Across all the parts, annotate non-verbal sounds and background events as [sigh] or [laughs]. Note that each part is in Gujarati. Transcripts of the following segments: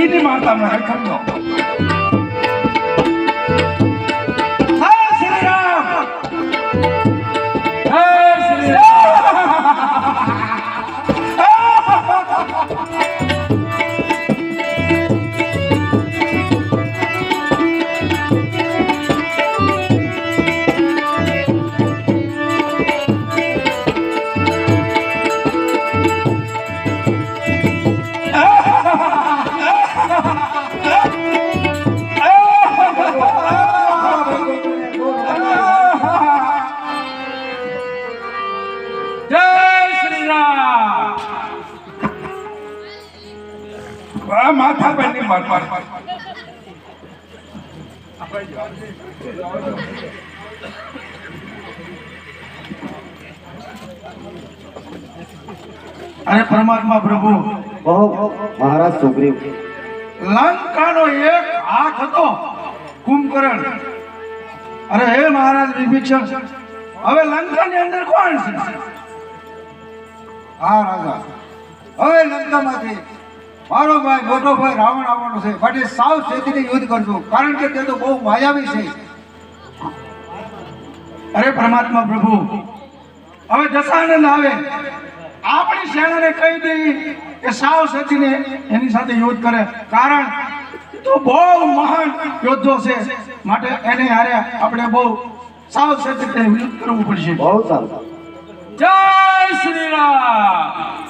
ನೀನೇ ಮಾಡ್ತಾವ ಹರ್ಕೊಂಡು માર માર અરે પરમાત્મા પ્રભુ મહારાજ સુગ્રીવ. લંકાનો એક હાથ હતો કુંભકર્ણ. અરે હે મહારાજ વિભીષણ હવે લંકાની અંદર કોણ છે? હા રાજા હવે લંકામાંથી મારો ભાઈ મોટો ભાઈ રાવણ આવવાનો છે. માટે સાવ ચેતીને યુદ્ધ કરજો. કારણ કે તે તો બહુ માયાવી છે. અરે પરમાત્મા પ્રભુ હવે દશાનંદ આવે આપણી સેનાને કહી દઈ કે સાવ સચીને એની સાથે યુદ્ધ કરે. કારણ તો બહુ મહાન યોદ્ધો છે. માટે એને હારે આપણે બહુ સાવ સચીને યુદ્ધ કરવું પડશે. બહુ સારું. જય શ્રી રામ.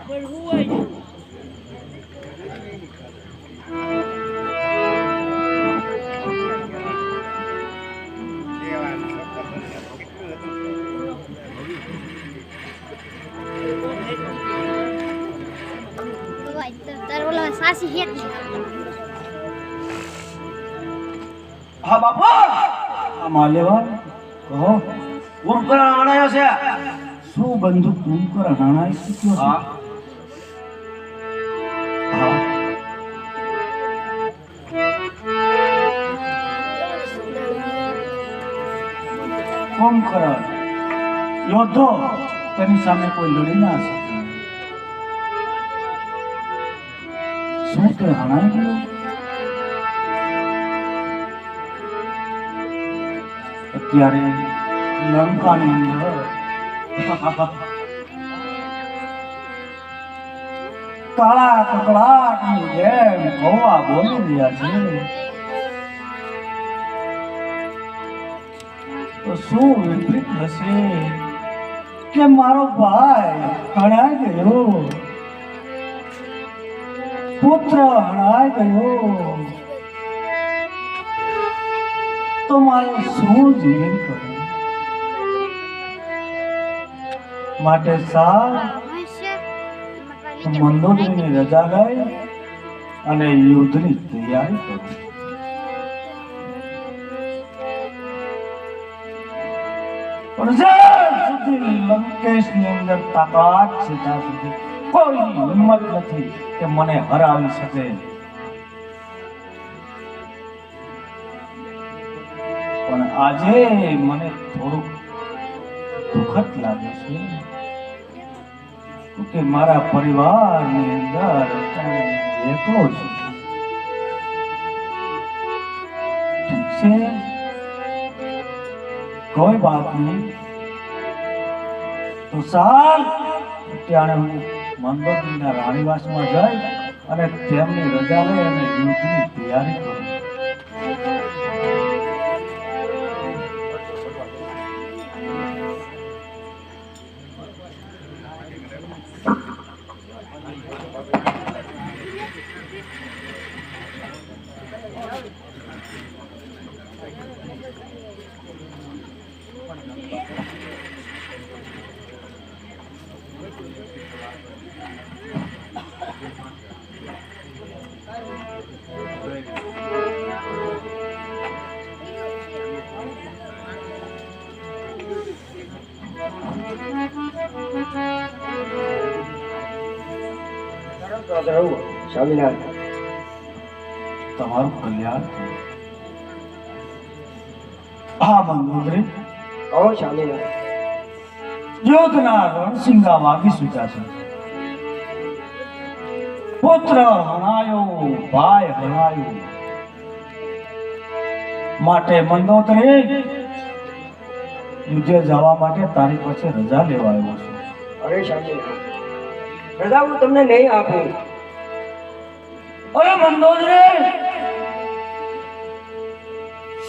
પણ who are you? હા બાપા! માલ્યવાન કહો કુંભકર્ણ આણાયો છે? શું બંધુ કુંભકર્ણ આણાય હા. કુંભકર્ણ યોદ્ધો તેની સામે કોઈ લડી ના શકે. શું તે હણાઈ ગયો? અત્યારે લંકાની અંદર [laughs] કાળા કકડાટની જેમ ભવા બોલી રહ્યા છે. તો શું વિપરીત હશે કે મારો ભાઈ હણાઈ ગયો. પુત્ર હણાઈ ગયો. તો મારે શું જીવન કરવું? માટે સા મંદોદરીની રજા ગઈ અને યુદ્ધની તૈયારી કરી. પણ જ્યાં સુધી લંકેશની અંદર તાકાત છે, ત્યાં સુધી કોઈની હિંમત નથી કે મને હરાવી શકે. પણ આજે મને થોડુંક દુઃખદ લાગે છે કે મારા પરિવારની અંદર એકલો છું. છે? કોઈ બાત નહીં. તો સાલ ત્યારે હું મનબંધીના રાણીવાસમાં જઈ અને તેમની રજા લઈ અને યુદ્ધની તૈયારી કરું. સ્વામિનારાયણ તમારું કલ્યાણ હા મંગોદરે કહો સ્વામિનારાયણ યોગના રણસિંગામાં વિસુચા છે. પુત્ર હણાયો ભાઈ હણાયો માટે મંદોદરી યુદ્ધે જવા માટે તારી પાસે રજા લેવા આવ્યો છું. અરે સ્વામિનારાયણ રજા હું તમને નહીં આપું. અરે મંદોદરે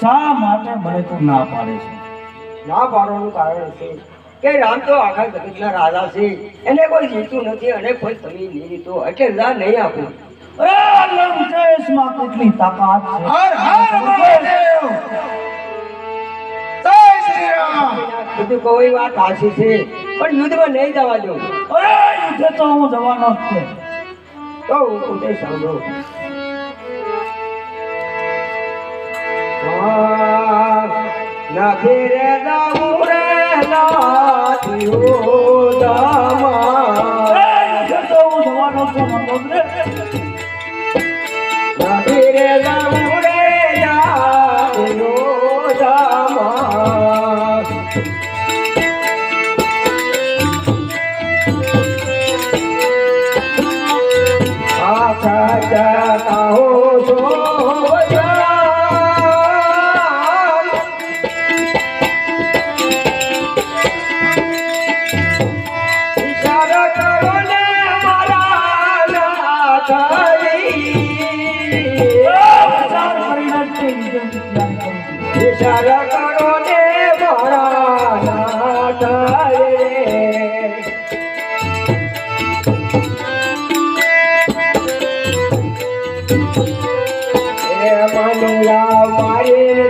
શા માટે મને તું ના પાડે છે? ના પાડવાનું કારણ છે. કે રામ તો આખા જગતના રાજા છે. એને કોઈ જીતું નથી અને કોઈ તમે નહીં જીતો એટલે લા નહીં આપું. અરે કેટલી તાકાત છે. હર હર મહાદેવ. જય શ્રી રામ. બધું કોઈ વાત સાચી છે પણ યુદ્ધમાં નહીં જવા દો. અરે યુદ્ધ તો હું જવાનો જ છે. તો હું સાંભળો. દાવું. આખા જતા હો છો મારા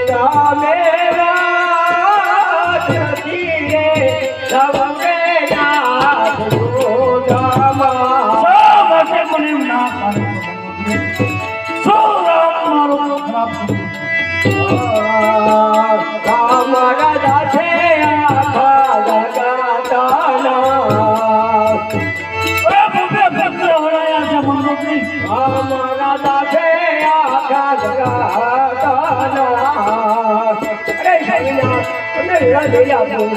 તમે રાત નથી રે વેળા જોઈ આપું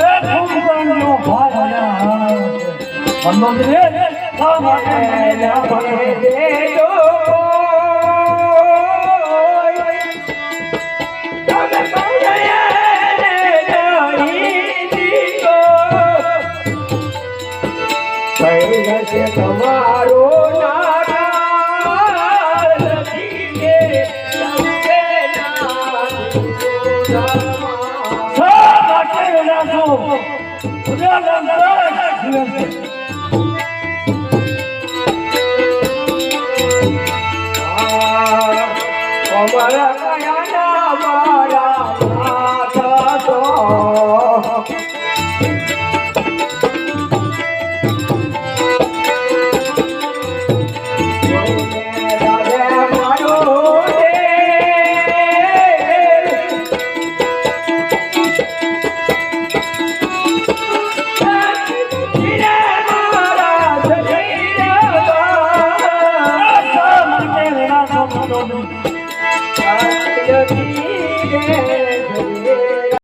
એ કુંભકર્ણ અમારા કયા મારા